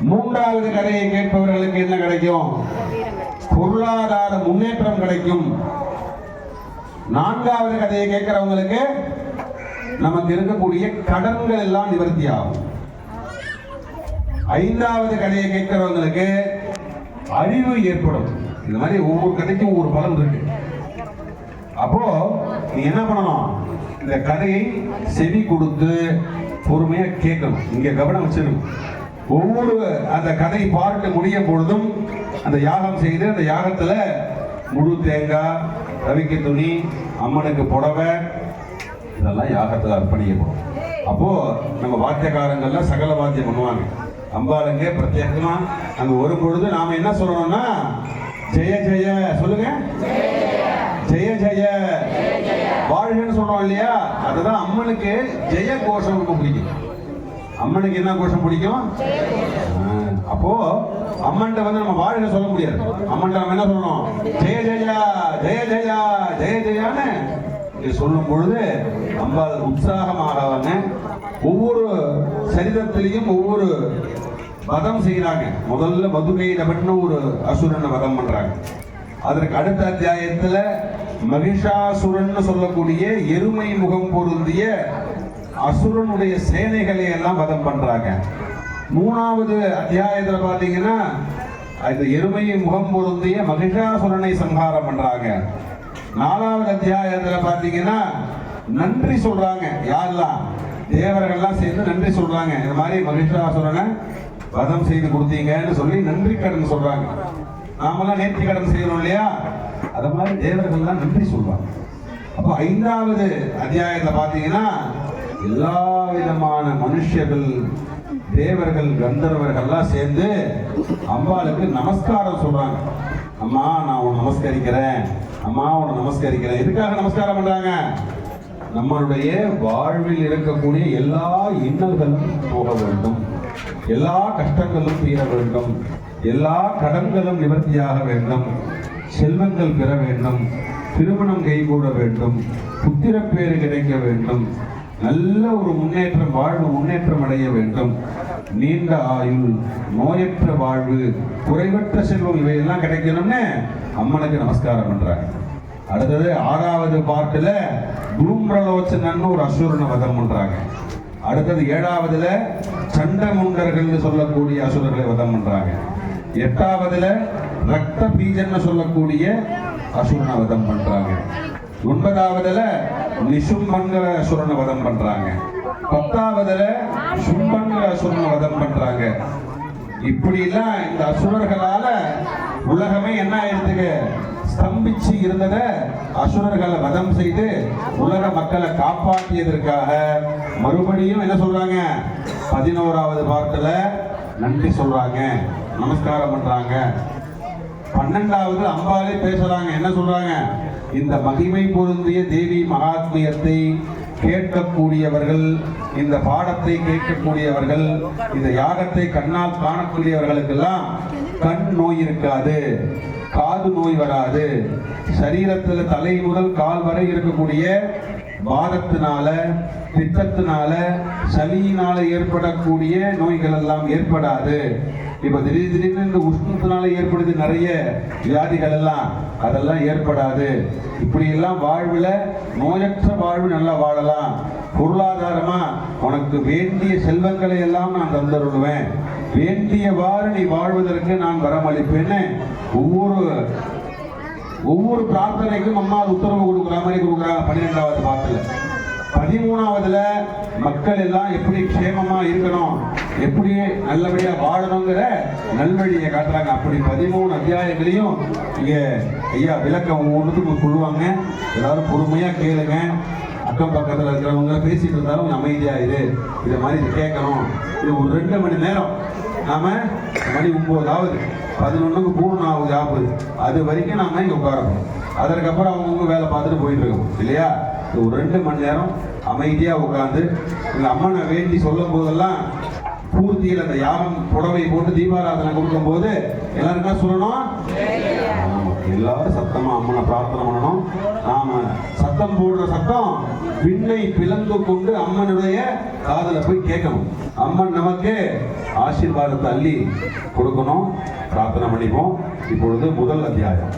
மூன்றாவது கதையை கேட்பவர்களுக்கு என்ன கிடைக்கும்? பொருளாதார முன்னேற்றம் கிடைக்கும். நான்காவது கதையை கேட்கிறவங்களுக்கு நமக்கு இருக்கக்கூடிய கடன்கள் எல்லாம் நிவர்த்தி ஆகும் ஐந்தாவது கதையை கேட்கிறவங்களுக்கு அறிவு ஏற்படும். இந்த மாதிரி ஒவ்வொரு கதைக்கும் ஒவ்வொரு பலன் இருக்கு. அப்போ நீ என்ன பண்ணணும்? இந்த கதையை செவி கொடுத்து பொறுமையா கேட்கணும். இங்க கவனம் வச்சிருக்கணும். ஒவ்வொரு அந்த கதை பார்க்க முடியும் பொழுதும் அந்த யாகம் செய்து அந்த யாகத்துல முழு தேங்காய் ரவிக்கு துணி அம்மனுக்கு புடவை இதெல்லாம் யாகத்துல அர்ப்பணிக்கப்படும். அப்போ நம்ம வாத்தியக்காரங்கள்லாம் சகல வாத்தியம் பண்ணுவாங்க. அம்பாளுக்கே பிரத்யேகமா அங்க வரும் பொழுது நாம என்ன சொல்லணும்னா ஜெய ஜெய. சொல்லுங்க. ஜெய ஜெய. வாழ்கன்னு சொல்றோம் இல்லையா? அதுதான் அம்மனுக்கு ஜெய கோஷம் ரொம்ப பிடிக்கும். அம்மனுக்கு என்ன கோஷம் பிடிக்கும்? அப்போ அம்மன்ட்ட வந்து நம்ம வாழ்க சொல்ல முடியாது. அம்மன்ட்ட நம்ம என்ன சொல்லணும்? ஜெய ஜெயா ஜெய ஜெயா ஜெய ஜெயான்னு சொல்லும் பொழுது அம்பாள் உற்சாகமாகவங்க ஒவ்வொரு சரிதத்திலையும் ஒவ்வொரு வதம் செய்கிறாங்க முதல்ல மதுரை நபட்னு ஒரு அசுரனை வதம் பண்றாங்க. அதற்கு அடுத்த அத்தியாயத்துல மகிஷாசுரன் சொல்லக்கூடிய எருமை முகம் பொருந்திய அசுரனுடைய சேனைகளை எல்லாம் வதம் பண்றாங்க. மூணாவது அத்தியாயத்தில் பார்த்தீங்கன்னா இந்த எருமையை முகம் பொருந்திய மகிஷாசுரனை சம்ஹாரம் பண்றாங்க. நாலாவது அத்தியாயத்தில் பார்த்தீங்கன்னா நன்றி சொல்றாங்க. யாரெல்லாம்? தேவர்கள்லாம் சேர்ந்து நன்றி சொல்றாங்க. இந்த மாதிரி மகிஷாசுரனை வதம் செய்து கொடுத்தீங்கன்னு சொல்லி நன்றி கடன் சொல்றாங்க. நாமெல்லாம் நேர்த்தி கடன் செய்யறோம் இல்லையா? அது மாதிரி தேவர்கள்லாம் நன்றி சொல்றாங்க அப்போ ஐந்தாவது அத்தியாயத்தில் பார்த்தீங்கன்னா எல்லா விதமான மனுஷர்கள் தேவர்கள் கந்தர்வர்கள்லாம் சேர்ந்து அம்பாளுக்கு நமஸ்காரம் சொல்றாங்க. அம்மா நான் உன் நமஸ்கரிக்கிறேன். அம்மா உன்னை நமஸ்கரிக்கிறேன். எதுக்காக நமஸ்காரம் பண்றாங்க? நம்மளுடைய வாழ்வில் இருக்கக்கூடிய எல்லா இன்னல்களும் போக வேண்டும். எல்லா கஷ்டங்களும் தீர வேண்டும். எல்லா கடன்களும் நிவர்த்தியாக வேண்டும். செல்வங்கள் பெற வேண்டும். திருமணம் கைகூட வேண்டும். புத்திரப்பேறு கிடைக்க வேண்டும். நல்ல ஒரு முன்னேற்றம் வாழ்வு முன்னேற்றம் அடைய வேண்டும். நீண்ட ஆயுள் நோயற்ற வாழ்வு குறைவற்ற செல்வம் இவையெல்லாம் கிடைக்கணும்னு அம்மனுக்கு நமஸ்காரம் பண்றாங்க. அடுத்தது ஆறாவது பாட்டுல தூம்ரலோச்சனன்னு ஒரு அசுரனை வதம் பண்றாங்க. அடுத்தது ஏழாவதுல சண்டமுண்டர்கள்னு சொல்லக்கூடிய அசுரர்களை வதம் பண்றாங்க. எட்டாவதுல ரத்த பீஜன்னு சொல்லக்கூடிய அசுரனை வதம் பண்றாங்க. ஒன்பதாவதுல நிசும்பங்கிற அசுரனை வதம் பண்றாங்க. பத்தாவதுல சும்பங்கிற அசுரனை வதம் பண்றாங்க. இப்படி எல்லாம் இந்த அசுரர்களால உலகமே என்ன ஆயிடுதுங்க? ஸ்தம்பிச்சு இருந்தத அசுரர்களை வதம் செய்து உலக மக்களை காப்பாற்றியதற்காக மறுபடியும் என்ன சொல்றாங்க? பதினோராவது பாட்டுல நன்றி சொல்றாங்க நமஸ்காரம் பண்றாங்க. பன்னெண்டாவது அம்பாலே பேசுறாங்க. என்ன சொல்றாங்க? இந்த மகிமை பொருந்திய தேவி மகாத்மியத்தை கேட்கக்கூடியவர்கள் இந்த பாடத்தை கேட்கக்கூடியவர்கள் இந்த யாகத்தை கண்ணால் காணக்கூடியவர்களுக்கெல்லாம் கண் நோய் இருக்காது காது நோய் வராது. சரீரத்துல தலை முதல் கால் வரை இருக்கக்கூடிய வாதத்தினால பித்தத்தினால சளியினால ஏற்படக்கூடிய நோய்கள் எல்லாம் ஏற்படாது. இப்போ திடீர் திடீர்னு இந்த உஷ்ணத்தினால ஏற்படுது நிறைய வியாதிகள் எல்லாம். அதெல்லாம் ஏற்படாது. இப்படி எல்லாம் நோயற்ற வாழ்வு நல்லா வாழலாம். பொருளாதாரமாக உனக்கு வேண்டிய செல்வங்களை எல்லாம் நான் தந்தருள்வேன். வேண்டியவாறு நீ வாழ்வதற்கு நான் வரமளிப்பேன்னு ஒவ்வொரு ஒவ்வொரு பிரார்த்தனைக்கும் அம்மா உத்தரவு கொடுக்குற மாதிரி கொடுக்குறாங்க பன்னிரெண்டாவது பாட்டுல. பதிமூணாவதுல மக்கள் எல்லாம் எப்படி க்ஷேமமா இருக்கணும் எப்படி நல்லபடியா வாழணுங்கிற நல்வழியை காட்டுறாங்க. அப்படி பதிமூணு அத்தியாயங்களையும் இங்க ஐயா விளக்கம் ஒன்றுக்கு சொல்லுவாங்க எல்லாரும் பொறுமையா கேளுங்க. அக்கம் பக்கத்துல இருக்கிறவங்க பேசிட்டு இருந்தாலும் அமைதியா இரு. இதை மாதிரி இதை கேட்கணும். இது ஒரு ரெண்டு மணி நேரம். நாம மணி ஒன்பதாவது பதினொன்றுக்கு மூணு ஆகுது ஆகுது அது வரைக்கும் நாம இங்க உட்காரணும். அதற்கப்புறம் அவங்கவுங்க வேலை பார்த்துட்டு போயிட்டு இருக்கோம் இல்லையா? ஒரு ரெண்டு மணி நேரம் அமைதியாக உட்காந்து எங்கள் அம்மனை வேண்டி சொல்லும் போதெல்லாம் பூர்த்தியில் அந்த யாகம் புடவை போட்டு தீபாராதனை கொடுக்கும்போது எல்லாரும் என்ன சொல்லணும்? எல்லாரும் சத்தமா அம்மனை பிரார்த்தனை பண்ணணும். நாம சத்தம் போடுற சத்தம் விண்ணை பிளந்து கொண்டு அம்மனுடைய காதல போய் கேட்கணும். அம்மன் நமக்கு ஆசீர்வாதத்தை அள்ளி கொடுக்கணும். பிரார்த்தனை பண்ணிப்போம். இப்பொழுது முதல் அத்தியாயம்.